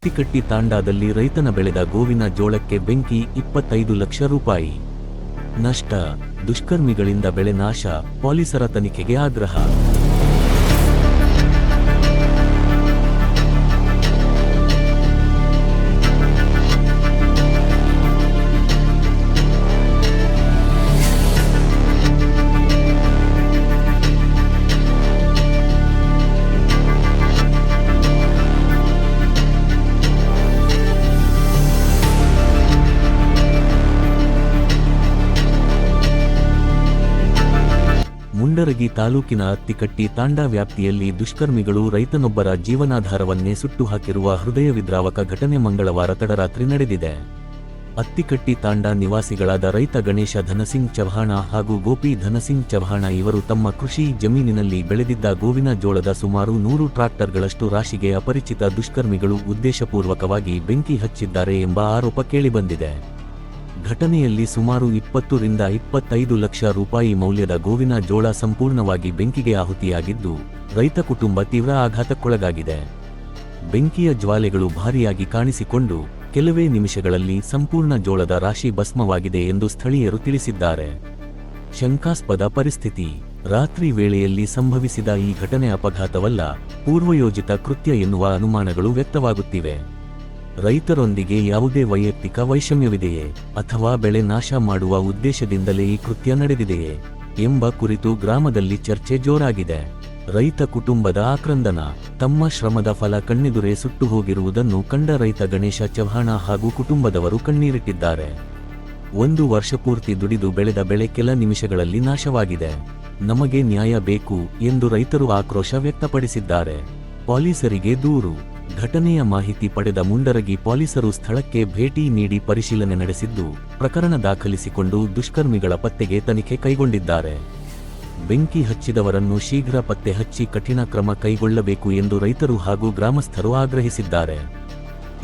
ತಿಕಟ್ಟಿ ತಾಂಡಾದಲ್ಲಿ ರೈತನ ಬೆಳೆದ ಗೋವಿನ ಜೋಳಕ್ಕೆ ಬೆಂಕಿ ಇಪ್ಪತ್ತೈದು ಲಕ್ಷ ರೂಪಾಯಿ. ನಷ್ಟ, ದುಷ್ಕರ್ಮಿಗಳಿಂದ ಬೆಳೆ ನಾಶ, ಪೊಲೀಸರ ತನಿಖೆಗೆ ಆಗ್ರಹ. ಮುಂಡರಗಿ ತಾಲೂಕಿನ ಅತ್ತಿಕಟ್ಟಿ ತಾಂಡಾ ವ್ಯಾಪ್ತಿಯಲ್ಲಿ ದುಷ್ಕರ್ಮಿಗಳು ರೈತನೊಬ್ಬರ ಜೀವನಾಧಾರವನ್ನೇ ಸುಟ್ಟು ಹಾಕಿರುವ ಹೃದಯ ವಿದ್ರಾವಕ ಘಟನೆ ಮಂಗಳವಾರ ತಡರಾತ್ರಿ ನಡೆದಿದೆ. ಅತ್ತಿಕಟ್ಟಿ ತಾಂಡಾ ನಿವಾಸಿಗಳಾದ ರೈತ ಗಣೇಶ ಧನಸಿಂಗ್ ಚವ್ಹಾಣ ಹಾಗೂ ಗೋಪಿ ಧನಸಿಂಗ್ ಚವ್ಹಾಣ ಇವರು ತಮ್ಮ ಕೃಷಿ ಜಮೀನಿನಲ್ಲಿ ಬೆಳೆದಿದ್ದ ಗೋವಿನ ಜೋಳದ ಸುಮಾರು ನೂರು ಟ್ರಾಕ್ಟರ್ಗಳಷ್ಟು ರಾಶಿಗೆ ಅಪರಿಚಿತ ದುಷ್ಕರ್ಮಿಗಳು ಉದ್ದೇಶಪೂರ್ವಕವಾಗಿ ಬೆಂಕಿ ಹಚ್ಚಿದ್ದಾರೆ ಎಂಬ ಆರೋಪ ಕೇಳಿಬಂದಿದೆ. ಘಟನೆಯಲ್ಲಿ ಸುಮಾರು ಇಪ್ಪತ್ತರಿಂದ ಇಪ್ಪತ್ತೈದು ಲಕ್ಷ ರೂಪಾಯಿ ಮೌಲ್ಯದ ಗೋವಿನ ಜೋಳ ಸಂಪೂರ್ಣವಾಗಿ ಬೆಂಕಿಗೆ ಆಹುತಿಯಾಗಿದ್ದು, ರೈತ ಕುಟುಂಬ ತೀವ್ರ ಆಘಾತಕ್ಕೊಳಗಾಗಿದೆ. ಬೆಂಕಿಯ ಜ್ವಾಲೆಗಳು ಭಾರಿಯಾಗಿ ಕಾಣಿಸಿಕೊಂಡು ಕೆಲವೇ ನಿಮಿಷಗಳಲ್ಲಿ ಸಂಪೂರ್ಣ ಜೋಳದ ರಾಶಿ ಭಸ್ಮವಾಗಿದೆ ಎಂದು ಸ್ಥಳೀಯರು ತಿಳಿಸಿದ್ದಾರೆ. ಶಂಕಾಸ್ಪದ ಪರಿಸ್ಥಿತಿ. ರಾತ್ರಿ ವೇಳೆಯಲ್ಲಿ ಸಂಭವಿಸಿದ ಈ ಘಟನೆ ಅಪಘಾತವಲ್ಲ, ಪೂರ್ವಯೋಜಿತ ಕೃತ್ಯ ಎನ್ನುವ ಅನುಮಾನಗಳು ವ್ಯಕ್ತವಾಗುತ್ತಿವೆ. ರೈತರೊಂದಿಗೆ ಯಾವುದೇ ವೈಯಕ್ತಿಕ ವೈಷಮ್ಯವಿದೆಯೇ ಅಥವಾ ಬೆಳೆ ನಾಶ ಮಾಡುವ ಉದ್ದೇಶದಿಂದಲೇ ಈ ಕೃತ್ಯ ನಡೆದಿದೆಯೇ ಎಂಬ ಕುರಿತು ಗ್ರಾಮದಲ್ಲಿ ಚರ್ಚೆ ಜೋರಾಗಿದೆ. ರೈತ ಕುಟುಂಬದ ಆಕ್ರಂದನ, ತಮ್ಮ ಶ್ರಮದ ಫಲ ಕಣ್ಣೆದುರೇ ಸುಟ್ಟು ಹೋಗಿರುವುದನ್ನು ಕಂಡ ರೈತ ಗಣೇಶ ಚವ್ಹಾಣ ಹಾಗೂ ಕುಟುಂಬದವರು ಕಣ್ಣೀರಿಟ್ಟಿದ್ದಾರೆ. ಒಂದು ವರ್ಷ ಪೂರ್ತಿ ದುಡಿದು ಬೆಳೆದ ಬೆಳೆ ಕೆಲ ನಿಮಿಷಗಳಲ್ಲಿ ನಾಶವಾಗಿದೆ. ನಮಗೆ ನ್ಯಾಯ ಬೇಕು ಎಂದು ರೈತರು ಆಕ್ರೋಶ ವ್ಯಕ್ತಪಡಿಸಿದ್ದಾರೆ. ಪೊಲೀಸರಿಗೆ ದೂರು. ಘಟನೆಯ ಮಾಹಿತಿ ಪಡೆದ ಮುಂಡರಗಿ ಪೊಲೀಸರು ಸ್ಥಳಕ್ಕೆ ಭೇಟಿ ನೀಡಿ ಪರಿಶೀಲನೆ ನಡೆಸಿದ್ದು, ಪ್ರಕರಣ ದಾಖಲಿಸಿಕೊಂಡು ದುಷ್ಕರ್ಮಿಗಳ ಪತ್ತೆಗೆ ತನಿಖೆ ಕೈಗೊಂಡಿದ್ದಾರೆ. ಬೆಂಕಿ ಹಚ್ಚಿದವರನ್ನು ಶೀಘ್ರ ಪತ್ತೆ ಹಚ್ಚಿ ಕಠಿಣ ಕ್ರಮ ಕೈಗೊಳ್ಳಬೇಕು ಎಂದು ರೈತರು ಹಾಗೂ ಗ್ರಾಮಸ್ಥರು ಆಗ್ರಹಿಸಿದ್ದಾರೆ.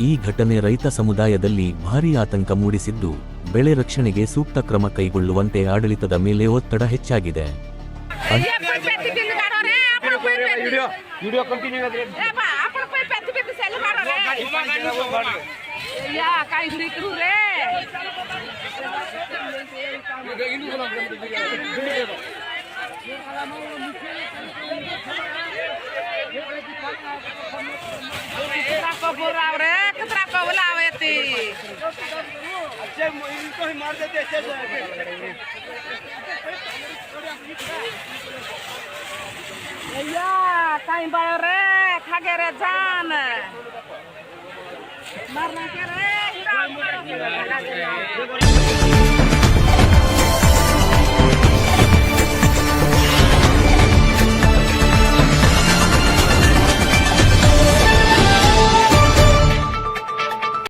ಈ ಘಟನೆ ರೈತ ಸಮುದಾಯದಲ್ಲಿ ಭಾರೀ ಆತಂಕ ಮೂಡಿಸಿದ್ದು, ಬೆಳೆ ರಕ್ಷಣೆಗೆ ಸೂಕ್ತ ಕ್ರಮ ಕೈಗೊಳ್ಳುವಂತೆ ಆಡಳಿತದ ಮೇಲೆ ಒತ್ತಡ ಹೆಚ್ಚಾಗಿದೆ. ये कोई पेटी बिल काढो रे आपण कोई पेटी ವಿಡಿಯೋ ವಿಡಿಯೋ ಕಂಟಿನ್ಯೂ ಆದ್ರೆ ए बा आपण कोई पेटी बिल सेल काढो रे या काय घरी करू रे कचरा को बोराव रे कचरा को बोलावे ती अच्छे इनको ही मार देते ऐसे वगैरे जाण मरण